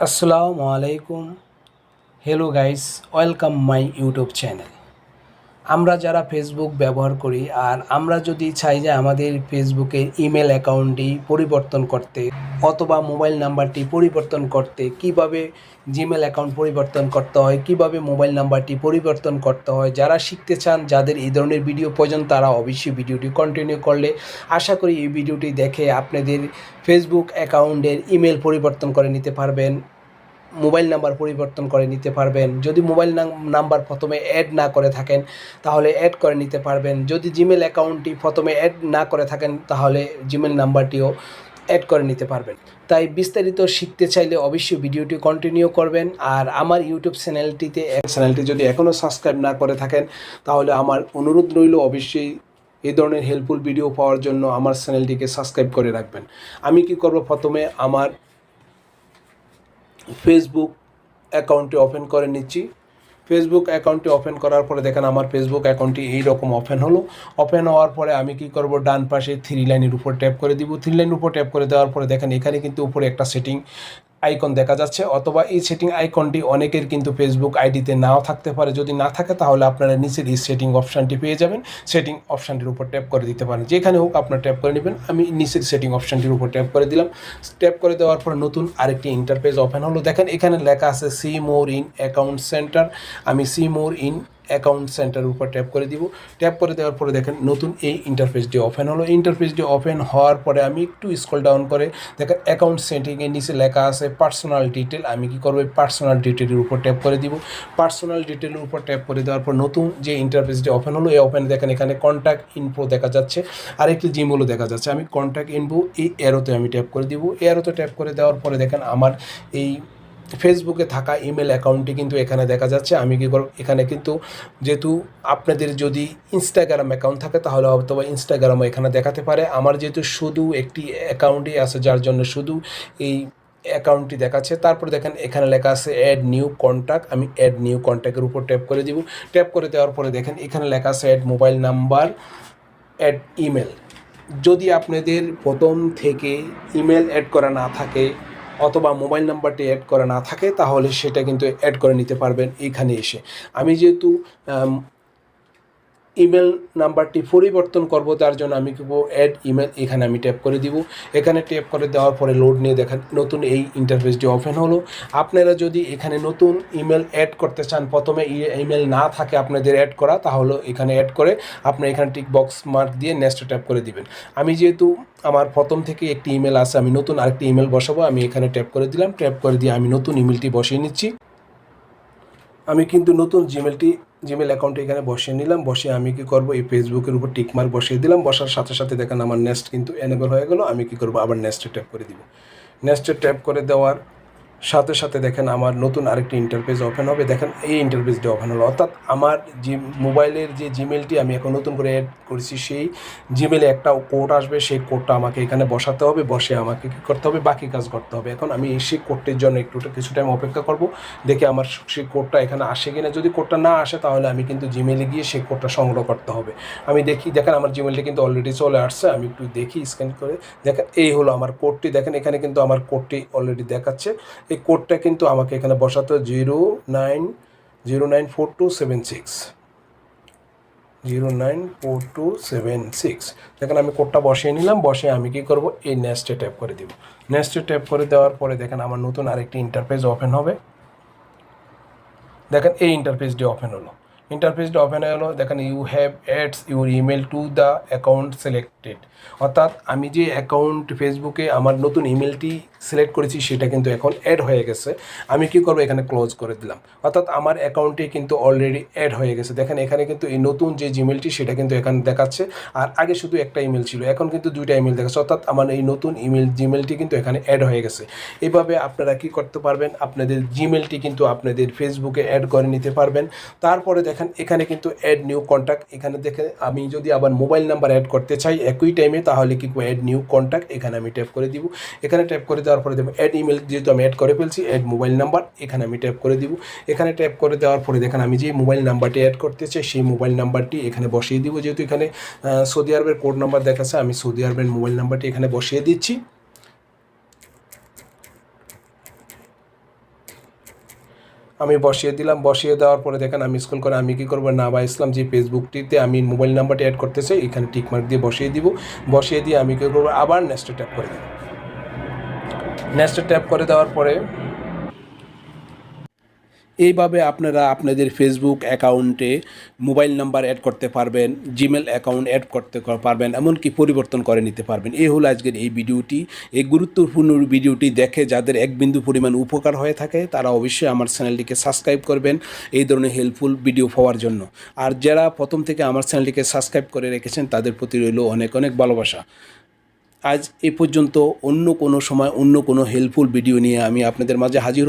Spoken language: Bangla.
আসসালামু আলাইকুম hello guys welcome my YouTube channel আমরা যারা ফেসবুক ব্যবহার করি আর আমরা যদি চাই যে আমাদের ফেসবুকের ইমেল অ্যাকাউন্টটি পরিবর্তন করতে অথবা মোবাইল নাম্বারটি পরিবর্তন করতে, কীভাবে জিমেল অ্যাকাউন্ট পরিবর্তন করতে হয়, কীভাবে মোবাইল নাম্বারটি পরিবর্তন করতে হয়, যারা শিখতে চান, যাদের এই ধরনের ভিডিও প্রয়োজন, তারা অবশ্যই ভিডিওটি কন্টিনিউ করলে। আশা করি এই ভিডিওটি দেখে আপনাদের ফেসবুক অ্যাকাউন্টের ইমেল পরিবর্তন করে নিতে পারবেন। মোবাইল নাম্বার পরিবর্তন করে নিতে পারবেন। যদি মোবাইল নাম্বার প্রথমে অ্যাড না করে থাকেন, তাহলে অ্যাড করে নিতে পারবেন। যদি জিমেল অ্যাকাউন্টটি প্রথমে অ্যাড না করে থাকেন, তাহলে জিমেল নাম্বারটিও অ্যাড করে নিতে পারবেন। তাই বিস্তারিত শিখতে চাইলে অবশ্যই ভিডিওটি কন্টিনিউ করবেন। আর আমার ইউটিউব চ্যানেলটিতে চ্যানেলটি যদি এখনও সাবস্ক্রাইব না করে থাকেন, তাহলে আমার অনুরোধ রইল অবশ্যই এই ধরনের হেল্পফুল ভিডিও পাওয়ার জন্য আমার চ্যানেলটিকে সাবস্ক্রাইব করে রাখবেন। আমি কি করব? প্রথমে আমার ফেসবুক অ্যাকাউন্টটি ওপেন করে নিচ্ছি। ফেসবুক অ্যাকাউন্টটি ওপেন করার পরে দেখেন আমার ফেসবুক অ্যাকাউন্টটি এইরকম ওপেন হলো। ওপেন হওয়ার পরে আমি কি করব? ডান পাশে থ্রি লাইনের উপর ট্যাপ করে দিব। থ্রি লাইনের উপর ট্যাপ করে দেওয়ার পরে দেখেন এখানে কিন্তু উপরে একটা সেটিং আইকন দেখা যাচ্ছে, অথবা এই সেটিং আইকনটি অনেকের কিন্তু ফেসবুক আইডিতে নাও থাকতে পারে। যদি না থাকে, তাহলে আপনারা নিচের এই সেটিং অপশানটি পেয়ে যাবেন। সেটিং অপশানটির উপর ট্যাপ করে দিতে পারেন। যেখানে হোক আপনার ট্যাপ করে নেবেন। আমি নিচের সেটিং অপশানটির উপর ট্যাপ করে দিলাম। ট্যাপ করে দেওয়ার পর নতুন আরেকটি ইন্টারপেজ ওপেন হলো। দেখেন এখানে লেখা আছে see more in account centre আমি see more in account centre উপর ট্যাপ করে দিব। ট্যাপ করে দেওয়ার পরে দেখেন নতুন এই ইন্টারফেসটি ওপেন হলো। ইন্টারফেসটি ওপেন হওয়ার পরে আমি একটু স্ক্রল ডাউন করে দেখেন অ্যাকাউন্ট সেটিংয়ের নিচে লেখা আছে পার্সোনাল ডিটেল আমি কি করব? পার্সোনাল ডিটেলের উপর ট্যাপ করে দিব। পার্সোনাল ডিটেলের উপর ট্যাপ করে দেওয়ার পর নতুন যে ইন্টারফেসটি ওপেন হলো, এই ওপেনে দেখেন এখানে কন্ট্যাক্ট ইনফো দেখা যাচ্ছে। আর আরেকটি জিমেলও দেখা যাচ্ছে। আমি কন্ট্যাক্ট ইনফো এই এরোতে আমি ট্যাপ করে দিব। এরোতে ট্যাপ করে দেওয়ার পরে দেখেন আমার এই ফেসবুকে থাকা ইমেল অ্যাকাউন্টটি কিন্তু এখানে দেখা যাচ্ছে। আমি কী করব? এখানে কিন্তু যেহেতু আপনাদের যদি ইনস্টাগ্রাম অ্যাকাউন্ট থাকে, তাহলে হয়তো বা ইনস্টাগ্রামও এখানে দেখাতে পারে। আমার যেহেতু শুধু একটি অ্যাকাউন্টই আছে, যার জন্য শুধু এই অ্যাকাউন্টটি দেখাচ্ছে। তারপর দেখেন, এখানে লেখা আছে অ্যাড নিউ কন্ট্যাক্ট আমি অ্যাড নিউ কন্ট্যাক্টের উপর ট্যাপ করে দিব। ট্যাপ করে দেওয়ার পরে দেখেন, এখানে লেখা আছে add mobile number add email যদি আপনাদের প্রথম থেকে ইমেল অ্যাড করা না থাকে অথবা মোবাইল নাম্বারটি অ্যাড করা না থাকে, তাহলে সেটা কিন্তু অ্যাড করে নিতে পারবেন এখানে এসে। আমি যেহেতু ইমেল নাম্বারটি পরিবর্তন করব, তার জন্য আমি কি অ্যাড ইমেল এখানে আমি ট্যাপ করে দিব। এখানে ট্যাপ করে দেওয়ার পরে লোড নিয়ে দেখেন, নতুন এই ইন্টারফেসটি ওপেন হলো। আপনারা যদি এখানে নতুন ইমেল অ্যাড করতে চান, প্রথমে ইমেল না থাকে আপনাদের অ্যাড করা, তাহলে এখানে অ্যাড করে আপনি এখানে টিক বক্স মার্ক দিয়ে নেক্সট ট্যাপ করে দিবেন। আমি যেহেতু আমার প্রথম থেকে একটি ইমেল আছে, আমি নতুন আরেকটি ইমেল বসাবো, আমি এখানে ট্যাপ করে দিলাম। ট্যাপ করে দিয়ে আমি নতুন ইমেলটি বসিয়ে নিচ্ছি। আমি কিন্তু নতুন জিমেলটি জিমেল অ্যাকাউন্টে এখানে বসিয়ে নিলাম। বসে আমি কি করব? এই ফেসবুকের উপর টিকমার্ক বসিয়ে দিলাম। বসার সাথে সাথে দেখেন আমার নেক্সট কিন্তু এনেবল হয়ে গেল। আমি কি করব? আবার নেক্সটে ট্যাপ করে দিব। নেক্সটে ট্যাপ করে দেওয়ার সাথে সাথে দেখেন আমার নতুন আরেকটি ইন্টারফেস ওপেন হবে। দেখেন এই ইন্টারফেসটি ওপেন হলো। অর্থাৎ আমার যে মোবাইলের যে জিমেলটি আমি এখন নতুন করে অ্যাড করেছি, সেই জিমেলে একটা কোড আসবে। সেই কোডটা আমাকে এখানে বসাতে হবে। বসে আমাকে কী করতে হবে? বাকি কাজ করতে হবে। এখন আমি এই সেই কোডটির জন্য একটু কিছু টাইম অপেক্ষা করব। দেখে আমার সেই কোডটা এখানে আসে কিনা। যদি কোডটা না আসে, তাহলে আমি কিন্তু জিমেলে গিয়ে সেই কোডটা সংগ্রহ করতে হবে। আমি দেখি, দেখেন আমার জিমেলটি কিন্তু অলরেডি চলে আসছে। আমি একটু দেখি স্ক্যান করে। দেখেন এই হলো আমার কোডটি দেখেন এখানে কিন্তু আমার কোডটি অলরেডি দেখাচ্ছে। এই কোডটা কিন্তু আমাকে এখানে বসাতে zero nine zero nine four two seven six. Zero nine four two seven six. দেখেন আমি কোডটা বসিয়ে নিলাম বসে আমি কী করব? এই নেক্সটে ট্যাপ করে দিব। নেক্সটে ট্যাপ করে দেওয়ার পরে দেখেন আমার নতুন আরেকটি ইন্টারফেস ওপেন হবে। দেখেন এই ইন্টারফেসটি ওপেন হলো। ইন্টারফেসটি ওপেন গেলো, দেখেন you have adds your email to the account selected অর্থাৎ আমি যে অ্যাকাউন্ট ফেসবুকে আমার নতুন ইমেলটি সিলেক্ট করেছি, সেটা কিন্তু এখন অ্যাড হয়ে গেছে। আমি কি করব? এখানে ক্লোজ করে দিলাম। অর্থাৎ আমার অ্যাকাউন্টে কিন্তু অলরেডি অ্যাড হয়ে গেছে। দেখেন, এখানে কিন্তু এই নতুন যে জিমেলটি সেটা কিন্তু এখানে দেখাচ্ছে। আর আগে শুধু একটা ইমেল ছিল, এখন কিন্তু দুইটা ইমেল দেখাচ্ছে। অর্থাৎ আমার এই নতুন ইমেল জিমেলটি কিন্তু এখানে অ্যাড হয়ে গেছে। এভাবে আপনারা কি করতে পারবেন? আপনাদের জিমেলটি কিন্তু আপনাদের ফেসবুকে অ্যাড করে নিতে পারবেন। তারপরে দেখেন, এখানে কিন্তু অ্যাড নিউ কন্ট্যাক্ট এখানে দেখে আমি যদি আবার মোবাইল নাম্বার অ্যাড করতে চাই একই টাইমে তাহলে কি অ্যাড নিউ কন্ট্যাক্ট এখানে আমি ট্যাপ করে দিব। এখানে ট্যাপ করে দেওয়ার পরে দেবো অ্যাড ইমেল যেহেতু আমি অ্যাড করে ফেলছি অ্যাড মোবাইল নাম্বার এখানে আমি ট্যাপ করে দিব। এখানে ট্যাপ করে দেওয়ার পরে দেখেন, আমি যে মোবাইল নাম্বারটি অ্যাড করতে চাই সেই মোবাইল নাম্বারটি এখানে বসিয়ে দিব। যেহেতু এখানে সৌদি আরবের কোড নাম্বার দেখাচ্ছে, আমি সৌদি আরবের মোবাইল নাম্বারটি এখানে বসিয়ে দিচ্ছি। আমি বসিয়ে দিলাম, বসিয়ে দেওয়ার পরে দেখেন, আমি স্কুল করে, আমি কি করব? নাবা ইসলাম যে ফেসবুকটিতে আমি মোবাইল নাম্বারটি অ্যাড করতে চাই এখানে টিকমার্ক দিয়ে বসিয়ে দিব। বসিয়ে দিয়ে আমি কী করব? আবার নেক্সটে ট্যাপ করে দেবো। নেক্সটে ট্যাপ করে দেওয়ার পরে এইভাবে আপনারা আপনাদের ফেসবুক অ্যাকাউন্টে মোবাইল নাম্বার অ্যাড করতে পারবেন জিমেল অ্যাকাউন্ট অ্যাড করতে পারবেন, এমনকি পরিবর্তন করে নিতে পারবেন। এই হলো আজকের এই ভিডিওটি। এই গুরুত্বপূর্ণ ভিডিওটি দেখে যাদের এক বিন্দু পরিমাণ উপকার হয়ে থাকে, তারা অবশ্যই আমার চ্যানেলটিকে সাবস্ক্রাইব করবেন এই ধরনের হেল্পফুল ভিডিও পাওয়ার জন্য। আর যারা প্রথম থেকে আমার চ্যানেলটিকে সাবস্ক্রাইব করে রেখেছেন, তাদের প্রতি রইল অনেক অনেক ভালোবাসা। আজ এ পর্যন্ত অন্য কোনো সময় অন্য কোনো হেল্পফুল ভিডিও নিয়ে আমি আপনাদের মাঝে হাজির হব।